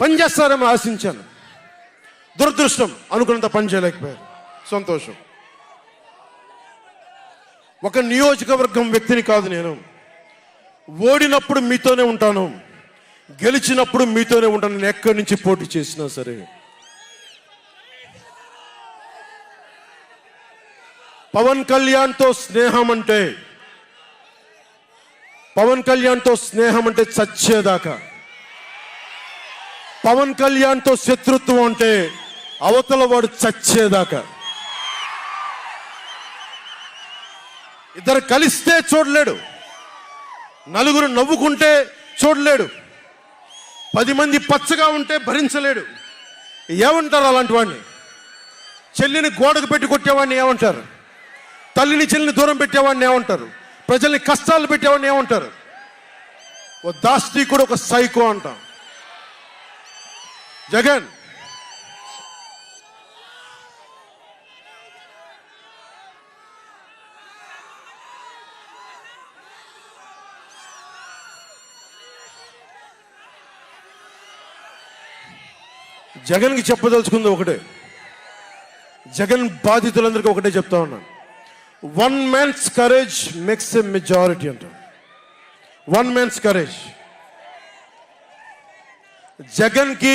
పనిచేస్తారని ఆశించాను. దురదృష్టం. అనుకున్నంత పని చేయలేకపోయారు. సంతోషం. ఒక నియోజకవర్గం వ్యక్తిని కాదు నేను. ఓడినప్పుడు మీతోనే ఉంటాను. గెలిచినప్పుడు మీతోనే ఉంటాను. నేను ఎక్కడి నుంచి పోటీ చేసినా సరే. పవన్ కళ్యాణ్తో స్నేహం అంటే పవన్ కళ్యాణ్తో స్నేహం అంటే చచ్చేదాకా. పవన్ కళ్యాణ్తో శత్రుత్వం అంటే అవతల వాడు చచ్చేదాకా. ఇద్దరు కలిస్తే చూడలేడు. నలుగురు నవ్వుకుంటే చూడలేడు. పది మంది పచ్చగా ఉంటే భరించలేడు. ఏమంటారు అలాంటి వాడిని చెల్లిని గోడకు పెట్టి కొట్టేవాడిని ఏమంటారు? తల్లిని చెల్లిని దూరం పెట్టేవాడిని ఏమంటారు? ప్రజల్ని కష్టాలు పెట్టేవాడిని ఏమంటారు? ఓ దాస్తికుడు ఒక సైకో అంటాం. జగన్ జగన్కి చెప్పదలుచుకుంది ఒకటే జగన్ బాధితులందరికీ ఒకటే చెప్తా ఉన్నాను one man's courage makes a majority అంట। వన్ మ్యాన్స్ కరేజ్ జగన్కి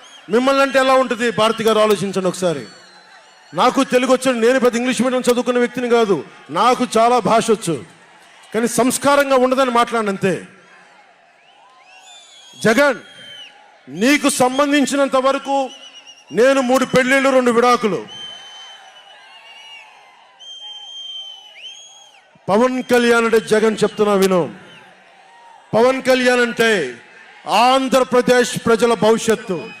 మిమ్మల్ని అంటే ఎలా ఉంటుంది? భారతి గారు ఆలోచించండి ఒకసారి. నాకు తెలుగు వచ్చాను నేను పెద్ద ఇంగ్లీష్ మీడియం చదువుకున్న వ్యక్తిని కాదు. నాకు చాలా భాష వచ్చు. కానీ సంస్కారంగా ఉండదని మాట్లాడిన అంతే. జగన్ నీకు సంబంధించినంత వరకు నేను మూడు పెళ్ళిళ్ళు రెండు విడాకులు. పవన్ కళ్యాణ్ అంటే జగన్ చెప్తున్నా విను. పవన్ కళ్యాణ్ అంటే ఆంధ్రప్రదేశ్ ప్రజల భవిష్యత్తు.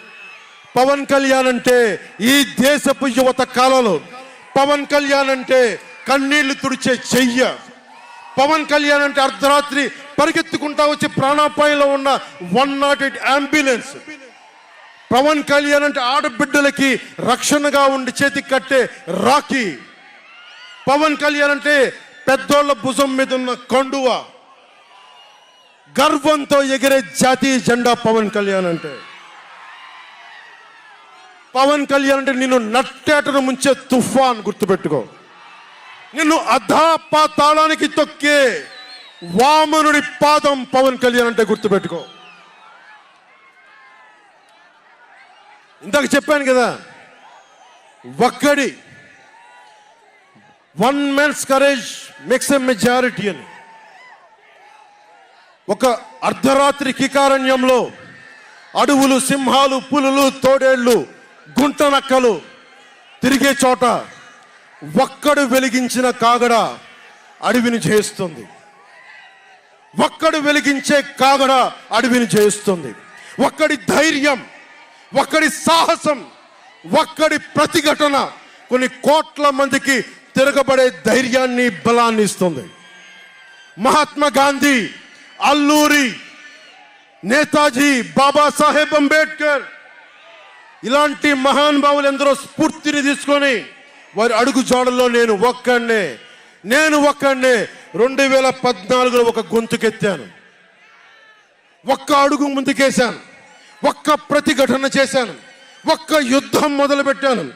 పవన్ కళ్యాణ్ అంటే ఈ దేశపు యువత కాలంలో పవన్ కళ్యాణ్ అంటే కన్నీళ్ళు తుడిచే చెయ్య. పవన్ కళ్యాణ్ అంటే అర్ధరాత్రి పరిగెత్తుకుంటా వచ్చి ప్రాణాపాయంలో ఉన్న one not eight ambulance Pawan Kalyan అంటే ఆడబిడ్డలకి రక్షణగా ఉండి చేతికి కట్టే రాఖీ. పవన్ కళ్యాణ్ అంటే పెద్దోళ్ళ భుజం మీద ఉన్న కండువ. గర్వంతో ఎగిరే జాతీయ జెండా పవన్ కళ్యాణ్ అంటే. పవన్ కళ్యాణ్ అంటే నిన్ను నట్టేటను ముంచే తుఫాన్ గుర్తుపెట్టుకో. నిన్ను అధాపాతాళానికి తొక్కే వామనుడి పాదం పవన్ కళ్యాణ్ అంటే గుర్తుపెట్టుకో. ఇందాక చెప్పాను కదా ఒక్కడి one man's courage makes a majority అని. ఒక అర్ధరాత్రి కికారణ్యంలో అడవులు సింహాలు పులులు తోడేళ్ళు గుంట నక్కలు తిరిగే చోట ఒక్కడు వెలిగించిన కాగడ అడవిని చేస్తుంది ఒక్కడు వెలిగించే కాగడ అడవిని చేస్తుంది ఒక్కడి ధైర్యం ఒక్కడి సాహసం ఒక్కడి ప్రతిఘటన కొన్ని కోట్ల మందికి తిరగబడే ధైర్యాన్ని బలాన్ని ఇస్తుంది. మహాత్మా గాంధీ అల్లూరి నేతాజీ బాబాసాహెబ్ అంబేద్కర్ ఇలాంటి మహానుభావులు ఎందరో స్ఫూర్తిని తీసుకొని వారి అడుగు జాడల్లో నేను ఒక్కడే నేను ఒక్కడే రెండు వేల పద్నాలుగులో ఒక గొంతుకెత్తాను. ఒక్క అడుగు ముందుకేశాను. ఒక్క ప్రతిఘటన చేశాను. ఒక్క యుద్ధం మొదలుపెట్టాను.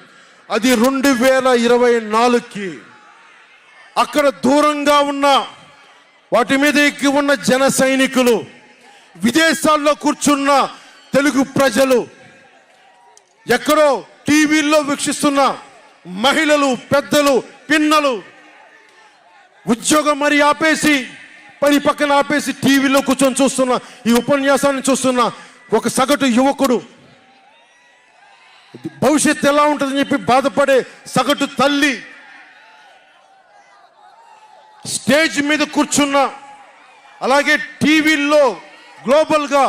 అది రెండు వేల ఇరవై నాలుగుకి. అక్కడ దూరంగా ఉన్న వాటి మీద ఎక్కి ఉన్న జన సైనికులు విదేశాల్లో కూర్చున్న తెలుగు ప్రజలు ఎక్కడో టీవీల్లో వీక్షిస్తున్న మహిళలు పెద్దలు పిన్నలు ఉద్యోగం మరి ఆపేసి పని పక్కన ఆపేసి టీవీలో కూర్చొని చూస్తున్న ఈ ఉపన్యాసాన్ని చూస్తున్న ఒక సగటు యువకుడు. భవిష్యత్తు ఎలా ఉంటుందని చెప్పి బాధపడే సగటు తల్లి. స్టేజ్ మీద కూర్చున్న అలాగే టీవీల్లో గ్లోబల్గా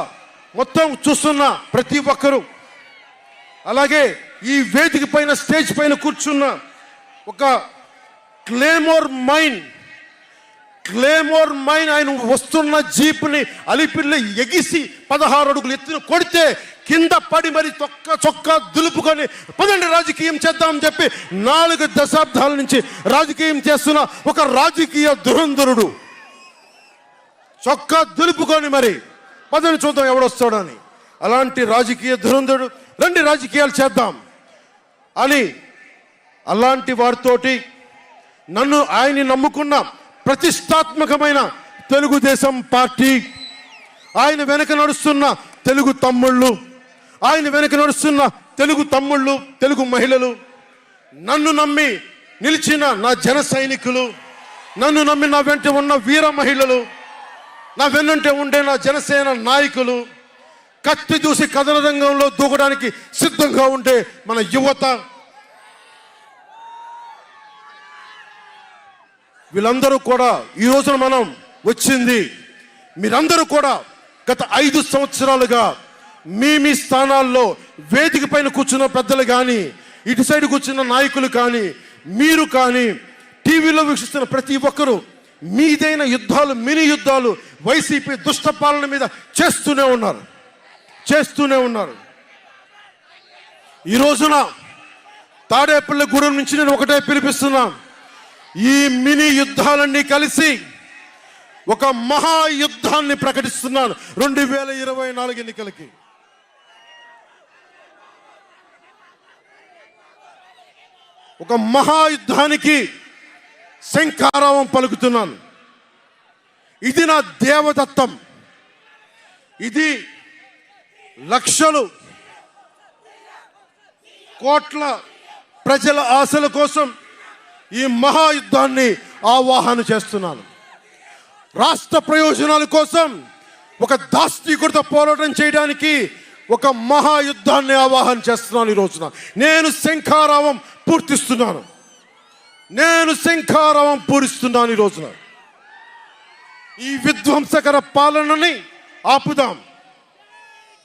మొత్తం చూస్తున్న ప్రతి ఒక్కరూ. అలాగే ఈ వేదిక పైన స్టేజ్ పైన కూర్చున్న ఒక క్లేమోర్ మైన్ క్లేమోర్ మైన్ ఆయన వస్తున్న జీప్ని అలిపిల్లి ఎగిసి పదహారు అడుగులు ఎత్తున కొడితే కింద పడి మరి చొక్క చొక్కా దులుపుకొని పదండి రాజకీయం చేద్దామని చెప్పి నాలుగు దశాబ్దాల నుంచి రాజకీయం చేస్తున్న ఒక రాజకీయ దురంధరుడు. చొక్కా దులుపుకొని మరి పదని చూద్దాం ఎవడొస్తాడని. అలాంటి రాజకీయ దురంధరుడు రండి రాజకీయాలు చేద్దాం. అని అలాంటి వారితోటి నన్ను ఆయన్ని నమ్ముకున్న ప్రతిష్టాత్మకమైన తెలుగుదేశం పార్టీ ఆయన వెనక నడుస్తున్న తెలుగు తమ్ముళ్ళు ఆయన వెనక నడుస్తున్న తెలుగు తమ్ముళ్ళు తెలుగు మహిళలు నన్ను నమ్మి నిలిచిన నా జన సైనికులు నన్ను నమ్మి నా వెంట ఉన్న వీర మహిళలు నా వెన్నంటే ఉండే నా జనసేన నాయకులు కత్తి చూసి కథన రంగంలో దూకడానికి సిద్ధంగా ఉండే మన యువత వీళ్ళందరూ కూడా ఈ రోజున మనం వచ్చింది. మీరందరూ కూడా గత ఐదు సంవత్సరాలుగా మీ మీ స్థానాల్లో వేదిక పైన కూర్చున్న పెద్దలు కానీ ఇటు సైడ్ కూర్చున్న నాయకులు కానీ మీరు కానీ టీవీలో వీక్షిస్తున్న ప్రతి ఒక్కరూ మీదైన యుద్ధాలు మినీ యుద్ధాలు వైసీపీ దుష్ట పాలన మీద చేస్తూనే ఉన్నారు. చేస్తూనే ఉన్నారు. ఈ రోజున తాడేపల్లి గూడెం నుంచి నేను ఒకటే పిలిపిస్తున్నా. ఈ మినీ యుద్ధాలన్నీ కలిసి ఒక మహాయుద్ధాన్ని ప్రకటిస్తున్నాను రెండు వేల ఇరవై నాలుగు ఎన్నికలకి. ఒక మహాయుద్ధానికి శంఖారావం పలుకుతున్నాను. ఇది నా దేవదత్తం ఇది లక్షలు కోట్ల ప్రజల ఆశల కోసం ఈ మహాయుద్ధాన్ని ఆవాహన చేస్తున్నాను. రాష్ట్ర ప్రయోజనాల కోసం ఒక దాస్తికుడితో పోరాటం చేయడానికి ఒక మహాయుద్ధాన్ని ఆవాహన చేస్తున్నాను ఈ రోజున. నేను శంఖారావం పూర్తిస్తున్నాను. నేను శంఖారావం పూరిస్తున్నాను ఈ రోజున. ఈ విధ్వంసకర పాలనని ఆపుదాం.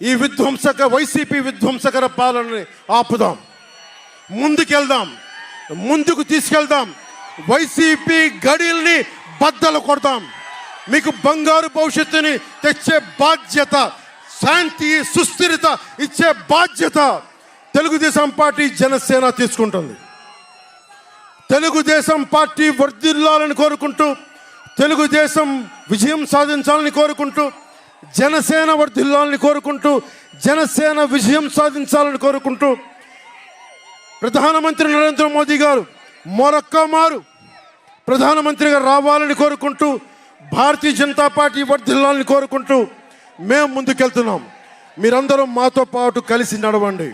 ఈ విధ్వంసక వైసీపీ విధ్వంసకర పాలనని ఆపుదాం. ముందుకెళ్దాం. ముందుకు తీసుకెళ్దాం. వైసీపీ గడిల్ని బద్దలు కొడదాం మీకు బంగారు భవిష్యత్తుని తెచ్చే బాధ్యత శాంతి సుస్థిరత ఇచ్చే బాధ్యత తెలుగుదేశం పార్టీ జనసేన తీసుకుంటుంది. తెలుగుదేశం పార్టీ వర్ధిల్లాలని కోరుకుంటూ తెలుగుదేశం విజయం సాధించాలని కోరుకుంటూ జనసేన వర్ధిల్లాలని కోరుకుంటూ జనసేన విజయం సాధించాలని కోరుకుంటూ ప్రధానమంత్రి నరేంద్ర మోదీ గారు మరొక్క మారు ప్రధానమంత్రిగా రావాలని కోరుకుంటూ భారతీయ జనతా పార్టీ వర్ధిల్లాలని కోరుకుంటూ మేము ముందుకెళ్తున్నాం. మీరందరూ మాతో పాటు కలిసి నడవండి.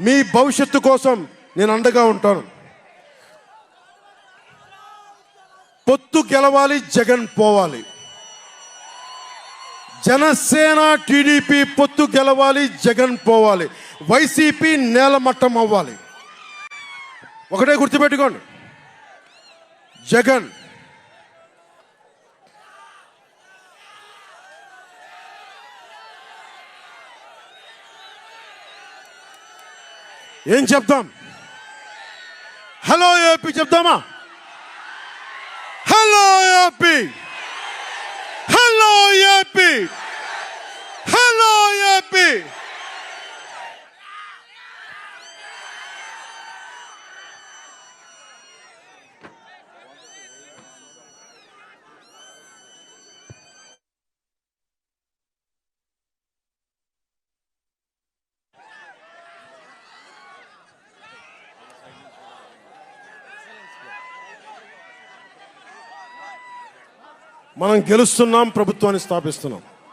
మీ భవిష్యత్తు కోసం నేను అండగా ఉంటాను. పొత్తు గెలవాలి జగన్ పోవాలి. జనసేన టీడీపీ పొత్తు గెలవాలి జగన్ పోవాలి. వైసీపీ నేలమట్టం అవ్వాలి. ఒకటే గుర్తుపెట్టుకోండి. జగన్. ఏం చెప్తాం? హలో ఏపీ చెప్తామా? Hello AP! Hello AP hello AP మనం గెలుస్తున్నాం ప్రభుత్వాన్ని స్థాపిస్తున్నాం.